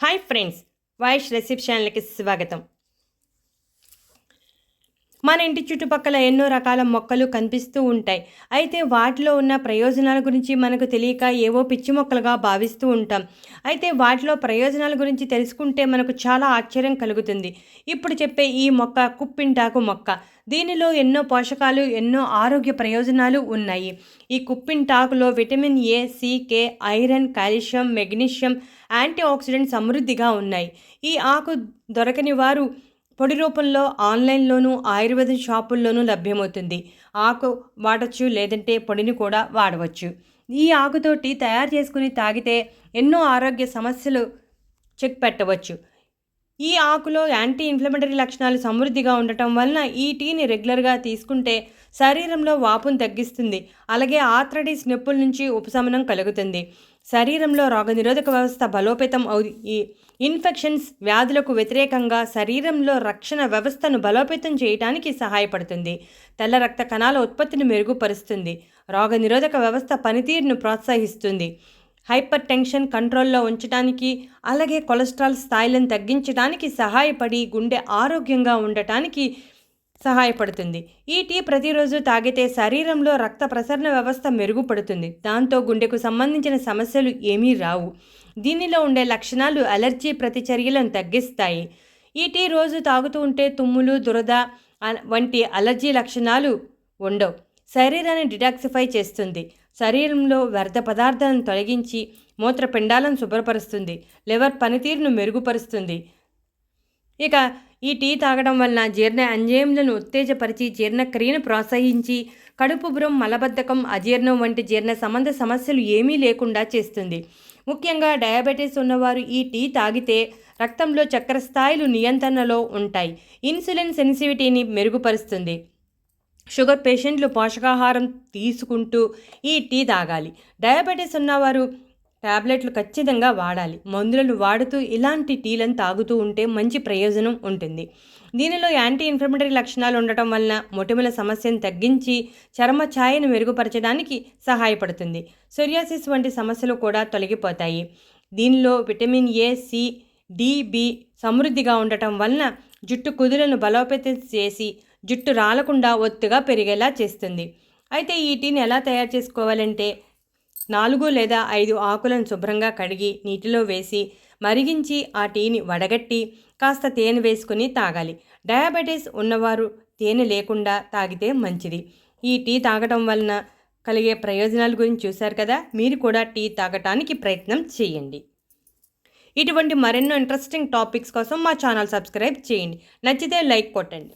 Hi friends voice రెసిప్ ఛానల్కి స్వాగతం. మన ఇంటి చుట్టుపక్కల ఎన్నో రకాల మొక్కలు కనిపిస్తూ ఉంటాయి. అయితే వాటిలో ఉన్న ప్రయోజనాల గురించి మనకు తెలియక ఏవో పిచ్చి మొక్కలుగా భావిస్తూ ఉంటాం. అయితే వాటిలో ప్రయోజనాల గురించి తెలుసుకుంటే మనకు చాలా ఆశ్చర్యం కలుగుతుంది. ఇప్పుడు చెప్పే ఈ మొక్క కుప్పింటాకు మొక్క. దీనిలో ఎన్నో పోషకాలు ఎన్నో ఆరోగ్య ప్రయోజనాలు ఉన్నాయి. ఈ కుప్పింటాకులో vitamin A C K iron calcium magnesium antioxidant సమృద్ధిగా ఉన్నాయి. ఈ ఆకు దొరకని వారు పొడి రూపంలో ఆన్లైన్లోనూ ఆయుర్వేద షాపుల్లోనూ లభ్యమవుతుంది. ఆకు వాడచ్చు లేదంటే పొడిని కూడా వాడవచ్చు. ఈ ఆకుతోటి తయారు చేసుకుని తాగితే ఎన్నో ఆరోగ్య సమస్యలు చెక్ పెట్టవచ్చు. ఈ ఆకులో యాంటీ ఇన్ఫ్లమేటరీ లక్షణాలు సమృద్ధిగా ఉండటం వలన ఈ టీని రెగ్యులర్గా తీసుకుంటే శరీరంలో వాపును తగ్గిస్తుంది. అలాగే ఆర్థరైటిస్ నొప్పుల నుంచి ఉపశమనం కలుగుతుంది. శరీరంలో రోగనిరోధక వ్యవస్థ బలోపేతం అవు ఈ ఇన్ఫెక్షన్స్ వ్యాధులకు వ్యతిరేకంగా శరీరంలో రక్షణ వ్యవస్థను బలోపేతం చేయడానికి సహాయపడుతుంది. తెల్ల రక్త కణాల ఉత్పత్తిని మెరుగుపరుస్తుంది. రోగనిరోధక వ్యవస్థ పనితీరును ప్రోత్సహిస్తుంది. హైపర్ టెన్షన్ కంట్రోల్లో ఉంచడానికి అలాగే కొలెస్ట్రాల్ స్థాయిలను తగ్గించడానికి సహాయపడి గుండె ఆరోగ్యంగా ఉండటానికి సహాయపడుతుంది. ఈ టీ ప్రతిరోజు తాగితే శరీరంలో రక్త ప్రసరణ వ్యవస్థ మెరుగుపడుతుంది. దాంతో గుండెకు సంబంధించిన సమస్యలు ఏమీ రావు. దీనిలో ఉండే లక్షణాలు అలర్జీ ప్రతిచర్యలను తగ్గిస్తాయి. ఈ టీ రోజు తాగుతూ ఉంటే తుమ్ములు దురద వంటి అలర్జీ లక్షణాలు ఉండవు. శరీరాన్ని డిటాక్సిఫై చేస్తుంది. శరీరంలో వ్యర్థ పదార్థాలను తొలగించి మూత్రపిండాలను శుభ్రపరుస్తుంది. లివర్ పనితీరును మెరుగుపరుస్తుంది. ఇక ఈ టీ తాగడం వలన జీర్ణ అంజయములను ఉత్తేజపరిచి జీర్ణక్రియను ప్రోత్సహించి కడుపుబురం మలబద్ధకం అజీర్ణం వంటి జీర్ణ సంబంధ సమస్యలు ఏమీ లేకుండా చేస్తుంది. ముఖ్యంగా డయాబెటీస్ ఉన్నవారు ఈ టీ తాగితే రక్తంలో చక్కెర స్థాయిలు నియంత్రణలో ఉంటాయి. ఇన్సులిన్ సెన్సిటివిటీని మెరుగుపరుస్తుంది. షుగర్ పేషెంట్లు పోషకాహారం తీసుకుంటూ ఈ టీ తాగాలి. డయాబెటీస్ ఉన్నవారు ట్యాబ్లెట్లు ఖచ్చితంగా వాడాలి. మందులను వాడుతూ ఇలాంటి టీలను తాగుతూ ఉంటే మంచి ప్రయోజనం ఉంటుంది. దీనిలో యాంటీ ఇన్ఫ్లమేటరీ లక్షణాలు ఉండటం వలన మొటిమల సమస్యను తగ్గించి చర్మ ఛాయను మెరుగుపరచడానికి సహాయపడుతుంది. సొరియాసిస్ వంటి సమస్యలు కూడా తొలగిపోతాయి. దీనిలో విటమిన్ ఏ సి డిబి సమృద్ధిగా ఉండటం వలన జుట్టు కుదులను బలోపేతం చేసి జుట్టు రాలకుండా ఒత్తుగా పెరిగేలా చేస్తుంది. అయితే ఈ టీని ఎలా తయారు చేసుకోవాలంటే నాలుగు లేదా ఐదు ఆకులను శుభ్రంగా కడిగి నీటిలో వేసి మరిగించి ఆ టీని వడగట్టి కాస్త తేనె వేసుకుని తాగాలి. డయాబెటీస్ ఉన్నవారు తేనె లేకుండా తాగితే మంచిది. ఈ టీ తాగటం వలన కలిగే ప్రయోజనాల గురించి చూశారు కదా? మీరు కూడా టీ తాగటానికి ప్రయత్నం చేయండి. ఇటువంటి మరెన్నో ఇంట్రెస్టింగ్ టాపిక్స్ కోసం మా ఛానల్ సబ్స్క్రైబ్ చేయండి. నచ్చితే లైక్ కొట్టండి.